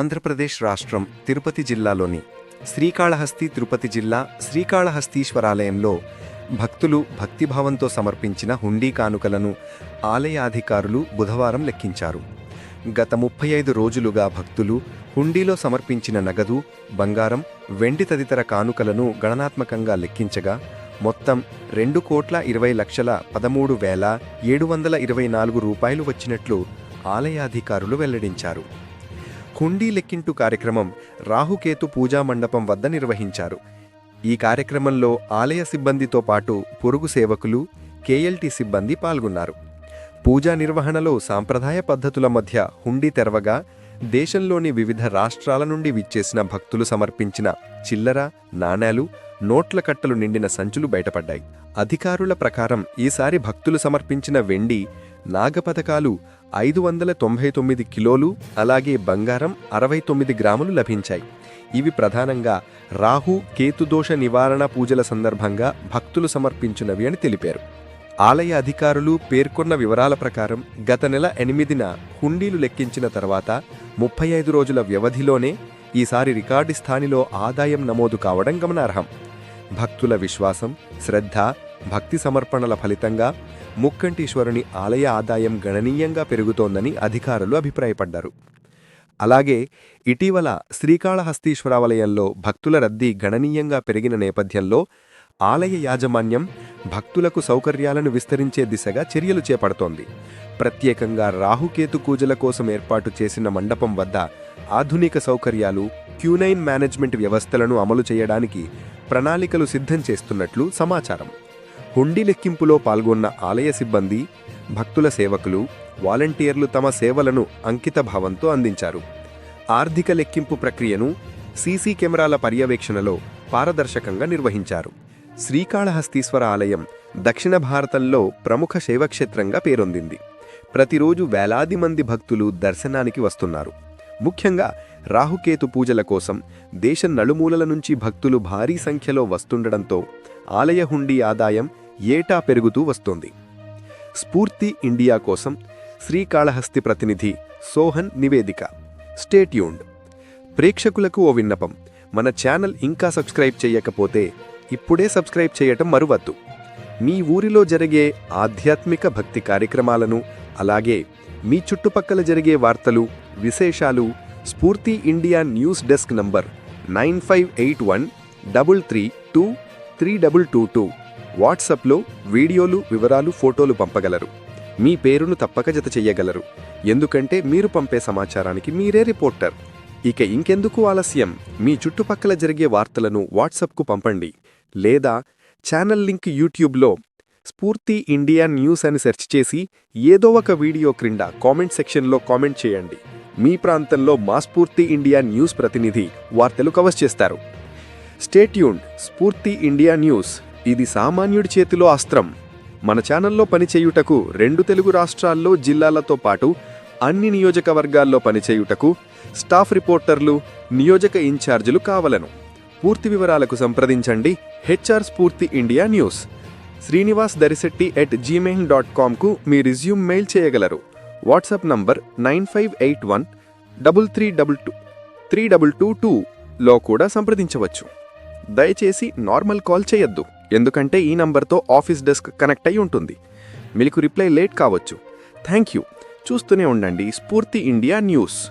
ఆంధ్రప్రదేశ్ రాష్ట్రం తిరుపతి జిల్లాలోని శ్రీకాళహస్తి తిరుపతి జిల్లా శ్రీకాళహస్తీశ్వరాలయంలో భక్తులు భక్తిభావంతో సమర్పించిన హుండీ కానుకలను ఆలయాధికారులు బుధవారం లెక్కించారు. గత ముప్పై ఐదు రోజులుగా భక్తులు హుండీలో సమర్పించిన నగదు బంగారం వెండి తదితర కానుకలను గణనాత్మకంగా లెక్కించగా మొత్తం రెండు కోట్ల ఇరవై లక్షల పదమూడు వేల ఏడు వందల ఇరవై నాలుగు రూపాయలు వచ్చినట్లు ఆలయాధికారులు వెల్లడించారు. హుండీ లెక్కింటు కార్యక్రమం రాహుకేతు పూజా మండపం వద్ద నిర్వహించారు. ఈ కార్యక్రమంలో ఆలయ సిబ్బందితో పాటు పొరుగు సేవకులు కేఎల్టీ సిబ్బంది పాల్గొన్నారు. పూజా నిర్వహణలో సాంప్రదాయ పద్ధతుల మధ్య హుండీ తెరవగా దేశంలోని వివిధ రాష్ట్రాల నుండి విచ్చేసిన భక్తులు సమర్పించిన చిల్లర నాణేలు నోట్ల కట్టలు నిండిన సంచులు బయటపడ్డాయి. అధికారుల ప్రకారం ఈసారి భక్తులు సమర్పించిన వెండి నాగపథకాలు ఐదు వందల తొంభై తొమ్మిది కిలోలు అలాగే బంగారం అరవై తొమ్మిది గ్రాములు లభించాయి. ఇవి ప్రధానంగా రాహు కేతుదోష నివారణ పూజల సందర్భంగా భక్తులు సమర్పించినవి అని తెలిపారు. ఆలయ అధికారులు పేర్కొన్న వివరాల ప్రకారం గత నెల ఎనిమిదిన హుండీలు లెక్కించిన తర్వాత ముప్పై ఐదు రోజుల వ్యవధిలోనే ఈసారి రికార్డు స్థానిలో ఆదాయం నమోదు కావడం గమనార్హం. భక్తుల విశ్వాసం శ్రద్ధ భక్తి సమర్పణల ఫలితంగా ముక్కంటీశ్వరుని ఆలయ ఆదాయం గణనీయంగా పెరుగుతోందని అధికారులు అభిప్రాయపడ్డారు. అలాగే ఇటీవల శ్రీకాళహస్తీశ్వరాలయంలో భక్తుల రద్దీ గణనీయంగా పెరిగిన నేపథ్యంలో ఆలయ యాజమాన్యం భక్తులకు సౌకర్యాలను విస్తరించే దిశగా చర్యలు చేపడుతోంది. ప్రత్యేకంగా రాహుకేతు పూజల కోసం ఏర్పాటు చేసిన మండపం వద్ద ఆధునిక సౌకర్యాలు క్యూనైన్ మేనేజ్మెంట్ వ్యవస్థలను అమలు చేయడానికి ప్రణాళికలు సిద్ధం చేస్తున్నట్లు సమాచారం. హుండీ లెక్కింపులో పాల్గొన్న ఆలయ సిబ్బంది భక్తుల సేవకులు వాలంటీర్లు తమ సేవలను అంకితభావంతో అందించారు. ఆర్థిక లెక్కింపు ప్రక్రియను సీసీ కెమెరాల పర్యవేక్షణలో పారదర్శకంగా నిర్వహించారు. శ్రీకాళహస్తీశ్వర ఆలయం దక్షిణ భారతంలో ప్రముఖ శైవక్షేత్రంగా పేరొందింది. ప్రతిరోజు వేలాది మంది భక్తులు దర్శనానికి వస్తున్నారు. ముఖ్యంగా రాహుకేతు పూజల కోసం దేశం నలుమూలల నుంచి భక్తులు భారీ సంఖ్యలో వస్తుండడంతో ఆలయ హుండీ ఆదాయం ఏటా పెరుగుతూ వస్తోంది. స్ఫూర్తి ఇండియా కోసం శ్రీకాళహస్తి ప్రతినిధి సోహన్ నివేదిక. స్టేట్యూన్డ్ ప్రేక్షకులకు ఓ విన్నపం. మన ఛానల్ ఇంకా సబ్స్క్రైబ్ చేయకపోతే ఇప్పుడే సబ్స్క్రైబ్ చేయటం మరువద్దు. మీ ఊరిలో జరిగే ఆధ్యాత్మిక భక్తి కార్యక్రమాలను అలాగే మీ చుట్టుపక్కల జరిగే వార్తలు విశేషాలు Spoorthi India news desk number nine five eight one double three two three double two two. వాట్సాప్లో వీడియోలు వివరాలు ఫోటోలు పంపగలరు. మీ పేరును తప్పక జత చెయ్యగలరు. ఎందుకంటే మీరు పంపే సమాచారానికి మీరే రిపోర్టర్. ఇక ఇంకెందుకు ఆలస్యం? మీ చుట్టుపక్కల జరిగే వార్తలను వాట్సాప్కు పంపండి. లేదా ఛానల్ లింక్ యూట్యూబ్లో స్ఫూర్తి ఇండియా న్యూస్ అని సెర్చ్ చేసి ఏదో ఒక వీడియో క్రింద కామెంట్ సెక్షన్లో కామెంట్ చేయండి. మీ ప్రాంతంలో మా స్ఫూర్తి ఇండియా న్యూస్ ప్రతినిధి వార్తలు కవర్ చేస్తారు. స్టేట్యూన్ స్ఫూర్తి ఇండియా న్యూస్. ఇది సామాన్యుడి చేతిలో అస్త్రం. మన ఛానల్లో పనిచేయుటకు రెండు తెలుగు రాష్ట్రాల్లో జిల్లాలతో పాటు అన్ని నియోజకవర్గాల్లో పనిచేయుటకు స్టాఫ్ రిపోర్టర్లు నియోజక ఇన్ఛార్జీలు కావలను. పూర్తి వివరాలకు సంప్రదించండి HR Spoorthi India news. Srinivas Darisetti at Gmail dot కామ్కు మీ రిజ్యూమ్ మెయిల్ చేయగలరు. WhatsApp number nine five eight one double three double two three double two టూలో కూడా సంప్రదించవచ్చు. దయచేసి నార్మల్ కాల్ చేయొద్దు ఎందుకంటే ఈ నంబర్తో ఆఫీస్ డెస్క్ కనెక్ట్ అయి ఉంటుంది. మీకు రిప్లై లేట్ కావచ్చు. Thank you. చూస్తూనే ఉండండి స్ఫూర్తి ఇండియా న్యూస్.